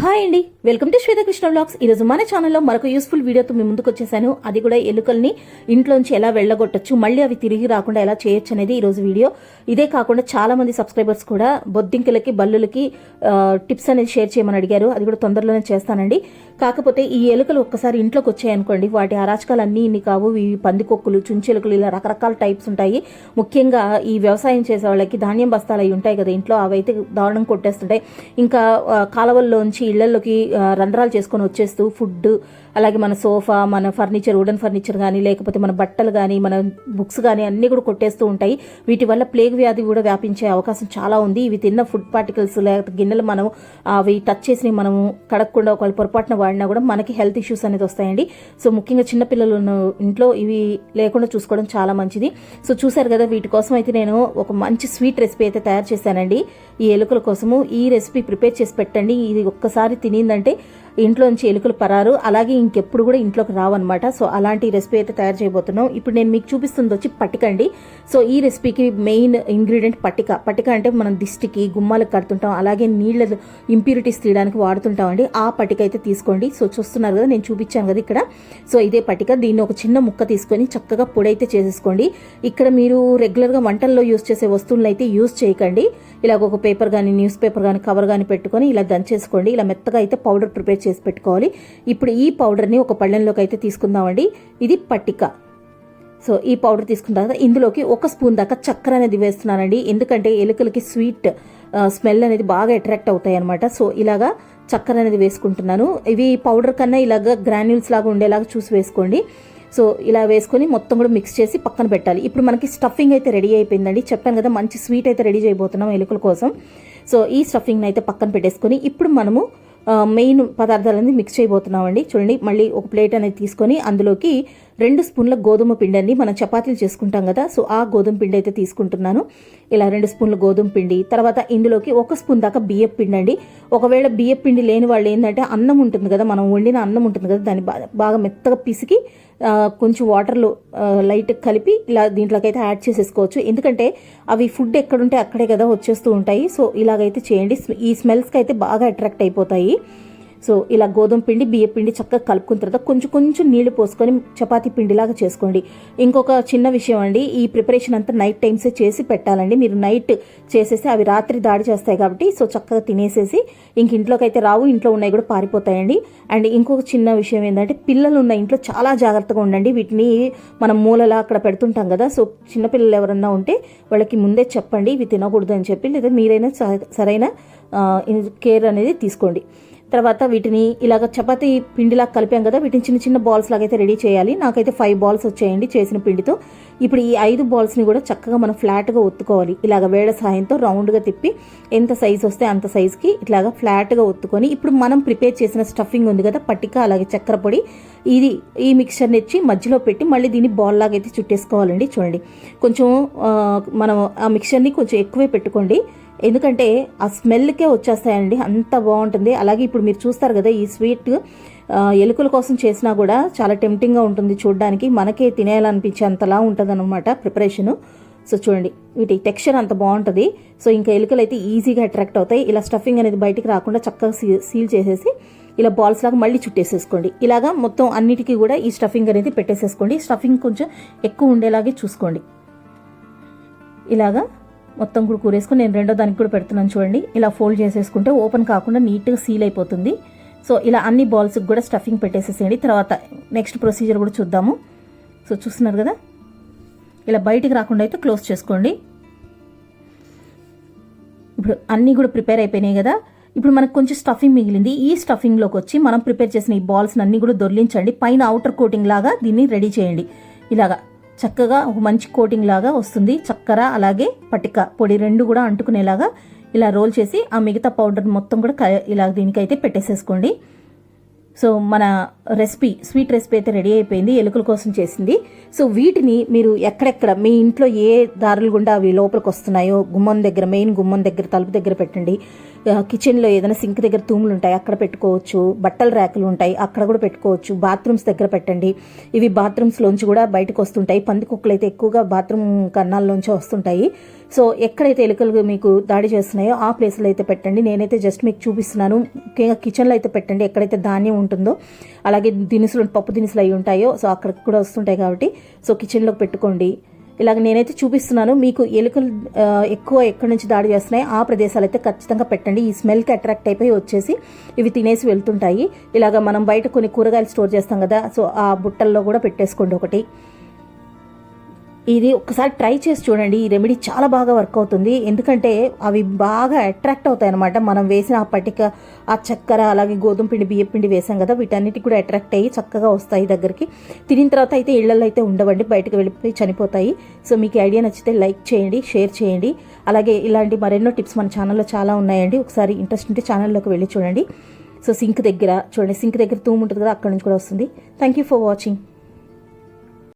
Hi అండి. Welcome to Swetha Krishna blogs ఈరోజు మన ఛానల్లో మరొక యూస్ఫుల్ వీడియోతో మీ ముందుకు వచ్చేసాను. అది కూడా ఎలుకల్ని ఇంట్లోంచి ఎలా వెళ్ళగొట్టచ్చు మళ్ళీ అవి తిరిగి రాకుండా ఎలా చేయొచ్చు అనేది ఈరోజు వీడియో. ఇదే కాకుండా చాలా మంది సబ్స్క్రైబర్స్ కూడా బొద్దింకలకి బల్లులకి టిప్స్ అనేది షేర్ చేయమని అడిగారు. అది కూడా తొందరలోనే చేస్తానండి. కాకపోతే ఈ ఎలుకలు ఒక్కసారి ఇంట్లోకి వచ్చాయనుకోండి వాటి అరాచకాలన్నీ ఇన్ని కావు. ఇవి పందికొక్కులు చుంచెలుకలు ఇలా రకరకాల టైప్స్ ఉంటాయి. ముఖ్యంగా ఈ వ్యవసాయం చేసే వాళ్ళకి ధాన్యం బస్తాలు అవి ఉంటాయి కదా ఇంట్లో. అవైతే దారుణం కొట్టేస్తుంటాయి. ఇంకా కాలవల్లోంచి కాలువల్లోంచి ఇళ్ళలోకి రంధ్రాలు చేసుకొని వచ్చేస్తూ ఫుడ్ అలాగే మన సోఫా మన ఫర్నిచర్ వుడెన్ ఫర్నిచర్ కానీ లేకపోతే మన బట్టలు కానీ మన బుక్స్ కానీ అన్నీ కూడా కొట్టేస్తూ ఉంటాయి. వీటి వల్ల ప్లేగ్ వ్యాధి కూడా వ్యాపించే అవకాశం చాలా ఉంది. ఇవి తిన్న ఫుడ్ పార్టికల్స్ లేకపోతే గిన్నెలు మనం అవి టచ్ చేసి మనము కడగకుండా ఒకవేళ పొరపాటున వాడినా కూడా మనకి హెల్త్ ఇష్యూస్ అనేది వస్తాయండి. సో ముఖ్యంగా చిన్నపిల్లలు ఉన్న ఇంట్లో ఇవి లేకుండా చూసుకోవడం చాలా మంచిది. సో చూసారు కదా వీటి కోసం అయితే నేను ఒక మంచి స్వీట్ రెసిపీ అయితే తయారు చేశానండి. ఈ ఎలుకల కోసము ఈ రెసిపీ ప్రిపేర్ చేసి పెట్టండి. ఇది ఒక్కసారి ఒక్కసారి తినిందంటే ఇంట్లోంచి ఎలుకలు పరారు. అలాగే ఇంకెప్పుడు కూడా ఇంట్లోకి రావన్నమాట. సో అలాంటి రెసిపీ అయితే తయారు చేయబోతున్నాం. ఇప్పుడు నేను మీకు చూపిస్తుంది వచ్చి పట్టిక అండి. సో ఈ రెసిపీకి మెయిన్ ఇంగ్రీడియంట్ పట్టిక. పట్టిక అంటే మనం దిష్టికి గుమ్మాలకు కడుతుంటాం. అలాగే నీళ్ళ ఇంప్యూరిటీస్ తీయడానికి వాడుతుంటాం అండి. ఆ పట్టిక అయితే తీసుకోండి. సో చూస్తున్నారు కదా నేను చూపించాను కదా ఇక్కడ. సో ఇదే పట్టిక. దీన్ని ఒక చిన్న ముక్క తీసుకొని చక్కగా పొడి అయితే చేసేసుకోండి. ఇక్కడ మీరు రెగ్యులర్గా వంటల్లో యూస్ చేసే వస్తువులను అయితే యూస్ చేయకండి. ఇలాగ ఒక పేపర్ కానీ న్యూస్ పేపర్ కానీ కవర్ కానీ పెట్టుకొని ఇలా దంచేసుకోండి. ఇలా మెత్తగా అయితే పౌడర్ ప్రిపేర్ చేసి పెట్టుకోవాలి. ఇప్పుడు ఈ పౌడర్ని ఒక పళ్ళెంలోకి అయితే తీసుకుందామండి. ఇది పట్టిక. సో ఈ పౌడర్ తీసుకున్న తర్వాత ఇందులోకి ఒక స్పూన్ దాకా చక్కెర అనేది వేస్తున్నానండి. ఎందుకంటే ఎలుకలకి స్వీట్ స్మెల్ అనేది బాగా అట్రాక్ట్ అవుతాయి అనమాట సో ఇలాగా చక్కెర అనేది వేసుకుంటున్నాను. ఇవి పౌడర్ కన్నా ఇలాగా గ్రాన్యూల్స్ లాగా ఉండేలాగా చూసి వేసుకోండి. సో ఇలా వేసుకొని మొత్తం కూడా మిక్స్ చేసి పక్కన పెట్టాలి. ఇప్పుడు మనకి స్టఫింగ్ అయితే రెడీ అయిపోయిందండి. చెప్పాను కదా మంచి స్వీట్ అయితే రెడీ చేయబోతున్నాం ఎలుకల కోసం. సో ఈ స్టఫింగ్ని అయితే పక్కన పెట్టేసుకొని ఇప్పుడు మనము మెయిన్ పదార్థాలన్నీ మిక్స్ చేయబోతున్నామండి. చూడండి మళ్ళీ ఒక ప్లేట్ అనేది తీసుకొని అందులోకి రెండు స్పూన్ల గోధుమ పిండి అండి. మనం చపాతీలు చేసుకుంటాం కదా సో ఆ గోధుమ పిండి అయితే తీసుకుంటున్నాను. ఇలా రెండు స్పూన్ల గోధుమ పిండి తర్వాత ఇందులోకి ఒక స్పూన్ దాకా బియ్యం పిండి అండి. ఒకవేళ బియ్యం పిండి లేని వాళ్ళు ఏంటంటే అన్నం ఉంటుంది కదా మనం వండిన అన్నం ఉంటుంది కదా దాన్ని బాగా మెత్తగా పిసికి కొంచెం వాటర్లో లైట్ కలిపి ఇలా దీంట్లోకైతే యాడ్ చేసేసుకోవచ్చు. ఎందుకంటే అవి ఫుడ్ ఎక్కడుంటే అక్కడే కదా వచ్చేస్తూ ఉంటాయి. సో ఇలాగైతే చేయండి. ఈ స్మెల్స్కి అయితే బాగా అట్రాక్ట్ అయిపోతాయి. సో ఇలా గోధుమ పిండి బియ్య పిండి చక్కగా కలుపుకున్న తర్వాత కొంచెం కొంచెం నీళ్ళు పోసుకొని చపాతీ పిండిలాగా చేసుకోండి. ఇంకొక చిన్న విషయం అండి ఈ ప్రిపరేషన్ అంతా నైట్ టైమ్సే చేసి పెట్టాలండి. మీరు నైట్ చేసేసి అవి రాత్రి దాడి చేస్తాయి కాబట్టి సో చక్కగా తినేసేసి ఇంక ఇంట్లోకి అయితే రావు ఇంట్లో ఉన్నాయి కూడా పారిపోతాయండి. అండ్ ఇంకొక చిన్న విషయం ఏంటంటే పిల్లలు ఉన్న ఇంట్లో చాలా జాగ్రత్తగా ఉండండి. వీటిని మనం మూలలా అక్కడ పెడుతుంటాం కదా సో చిన్నపిల్లలు ఎవరన్నా ఉంటే వాళ్ళకి ముందే చెప్పండి ఇవి తినకూడదు అని చెప్పి లేదా మీరైనా స- సరైన కేర్ అనేది తీసుకోండి. తర్వాత వీటిని ఇలాగ చపాతీ పిండిలా కలిపాం కదా వీటిని చిన్న చిన్న బాల్స్ లాగా అయితే రెడీ చేయాలి. నాకైతే ఫైవ్ బాల్స్ వచ్చాయండి చేసిన పిండితో. ఇప్పుడు ఈ ఐదు బాల్స్ని కూడా చక్కగా మనం ఫ్లాట్గా ఒత్తుకోవాలి. ఇలాగ వేడ సహాయంతో రౌండ్గా తిప్పి ఎంత సైజ్ వస్తే అంత సైజ్కి ఇట్లాగా ఫ్లాట్గా ఒత్తుకొని ఇప్పుడు మనం ప్రిపేర్ చేసిన స్టఫింగ్ ఉంది కదా పట్టిక అలాగే చక్కెర పొడి ఇది ఈ మిక్చర్ని ఇచ్చి మధ్యలో పెట్టి మళ్ళీ దీన్ని బాల్ లాగా అయితే చుట్టేసుకోవాలండి. చూడండి. కొంచెం మనం ఆ మిక్చర్ని కొంచెం ఎక్కువే పెట్టుకోండి. ఎందుకంటే ఆ స్మెల్కే వచ్చేస్తాయండి అంత బాగుంటుంది. అలాగే ఇప్పుడు మీరు చూస్తారు కదా ఈ స్వీట్ ఎలుకల కోసం చేసినా కూడా చాలా టెంప్టింగ్గా ఉంటుంది చూడడానికి. మనకే తినేయాలనిపించే అంతలా ఉంటుంది అనమాట ప్రిపరేషను. సో చూడండి వీటి టెక్స్చర్ అంత బాగుంటుంది. సో ఇంకా ఎలుకలు అయితే ఈజీగా అట్రాక్ట్ అవుతాయి. ఇలా స్టఫింగ్ అనేది బయటికి రాకుండా చక్కగా సీ- సీల్ చేసేసి ఇలా బాల్స్ లాగా మళ్ళీ చుట్టేసేసుకోండి. ఇలాగా మొత్తం అన్నిటికీ కూడా ఈ స్టఫింగ్ అనేది పెట్టేసేసుకోండి. స్టఫింగ్ కొంచెం ఎక్కువ ఉండేలాగే చూసుకోండి. ఇలాగా మొత్తం కూడా కూరేసుకొని నేను రెండో దానికి కూడా పెడుతున్నాను చూడండి. ఇలా ఫోల్డ్ చేసేసుకుంటే ఓపెన్ కాకుండా నీట్గా సీల్ అయిపోతుంది. సో ఇలా అన్ని బాల్స్కి కూడా స్టఫింగ్ పెట్టేసేసేయండి. తర్వాత నెక్స్ట్ ప్రొసీజర్ కూడా చూద్దాము. సో చూస్తున్నారు కదా? ఇలా బయటికి రాకుండా అయితే క్లోజ్ చేసుకోండి. ఇప్పుడు అన్నీ కూడా ప్రిపేర్ అయిపోయినాయి కదా? ఇప్పుడు మనకు కొంచెం స్టఫింగ్ మిగిలింది. ఈ స్టఫింగ్లోకి వచ్చి మనం ప్రిపేర్ చేసిన ఈ బాల్స్ని అన్ని కూడా దొర్లించండి. పైన అవుటర్ కోటింగ్ లాగా దీన్ని రెడీ చేయండి. ఇలాగా చక్కగా ఒక మంచి కోటింగ్ లాగా వస్తుంది. చక్కెర అలాగే పటిక పొడి రెండు కూడా అంటుకునేలాగా ఇలా రోల్ చేసి ఆ మిగతా పౌడర్ మొత్తం కూడా క- ఇలా దీనికైతే పెట్టేసేసుకోండి. సో మన రెసిపీ స్వీట్ రెసిపీ అయితే రెడీ అయిపోయింది ఎలుకల కోసం చేసింది. సో వీటిని మీరు ఎక్కడెక్కడ మీ ఇంట్లో ఏ దారులు గుండా అవి లోపలికి వస్తున్నాయో గుమ్మం దగ్గర మెయిన్ గుమ్మం దగ్గర తలుపు దగ్గర పెట్టండి. కిచెన్లో ఏదైనా సింక్ దగ్గర తూములు ఉంటాయి అక్కడ పెట్టుకోవచ్చు. బట్టల ర్యాకులు ఉంటాయి అక్కడ కూడా పెట్టుకోవచ్చు. బాత్రూమ్స్ దగ్గర పెట్టండి. ఇవి బాత్రూమ్స్లోంచి కూడా బయటకు వస్తుంటాయి. పందికొక్కులు అయితే ఎక్కువగా బాత్రూమ్ కన్నాల్లోంచి వస్తుంటాయి. సో ఎక్కడైతే ఎలుకలు మీకు దాడి చేస్తున్నాయో ఆ ప్లేస్లో అయితే పెట్టండి. నేనైతే జస్ట్ మీకు చూపిస్తున్నాను. ముఖ్యంగా కిచెన్లో అయితే పెట్టండి. ఎక్కడైతే ధాన్యం ఉంటుందో అలాగే దినుసులు పప్పు దినుసులు అవి ఉంటాయో సో అక్కడికి కూడా వస్తుంటాయి కాబట్టి. సో కిచెన్లోకి పెట్టుకోండి. ఇలాగ నేనైతే చూపిస్తున్నాను. మీకు ఎలుకలు ఎక్కువ ఎక్కడి నుంచి దాడి చేస్తున్నాయి ఆ ప్రదేశాలు అయితే ఖచ్చితంగా పెట్టండి. ఈ స్మెల్కి అట్రాక్ట్ అయిపోయి వచ్చేసి ఇవి తినేసి వెళ్తుంటాయి. ఇలాగ మనం బయట కొన్ని కూరగాయలు స్టోర్ చేస్తాం కదా సో ఆ బుట్టల్లో కూడా పెట్టేసుకోండి ఒకటి. ఇది ఒకసారి ట్రై చేసి చూడండి. ఈ రెమెడీ చాలా బాగా వర్క్ అవుతుంది. ఎందుకంటే అవి బాగా అట్రాక్ట్ అవుతాయి అనమాట మనం వేసిన ఆ పటిక ఆ చక్కెర అలాగే గోధుమ పిండి బియ్యం పిండి వేసాం కదా వీటన్నిటికి కూడా అట్రాక్ట్ అయ్యి చక్కగా వస్తాయి దగ్గరికి. తినిన తర్వాత అయితే ఇళ్ళలో అయితే ఉండవండి. బయటకు వెళ్ళిపోయి చనిపోతాయి. సో మీకు ఐడియా నచ్చితే లైక్ చేయండి షేర్ చేయండి. అలాగే ఇలాంటి మరెన్నో టిప్స్ మన ఛానల్లో చాలా ఉన్నాయండి. ఒకసారి ఇంట్రెస్ట్ ఉంటే ఛానల్లోకి వెళ్ళి చూడండి. సో సింక్ దగ్గర చూడండి సింక్ దగ్గర తూము ఉంటుంది కదా అక్కడ నుంచి కూడా వస్తుంది. Thank you for watching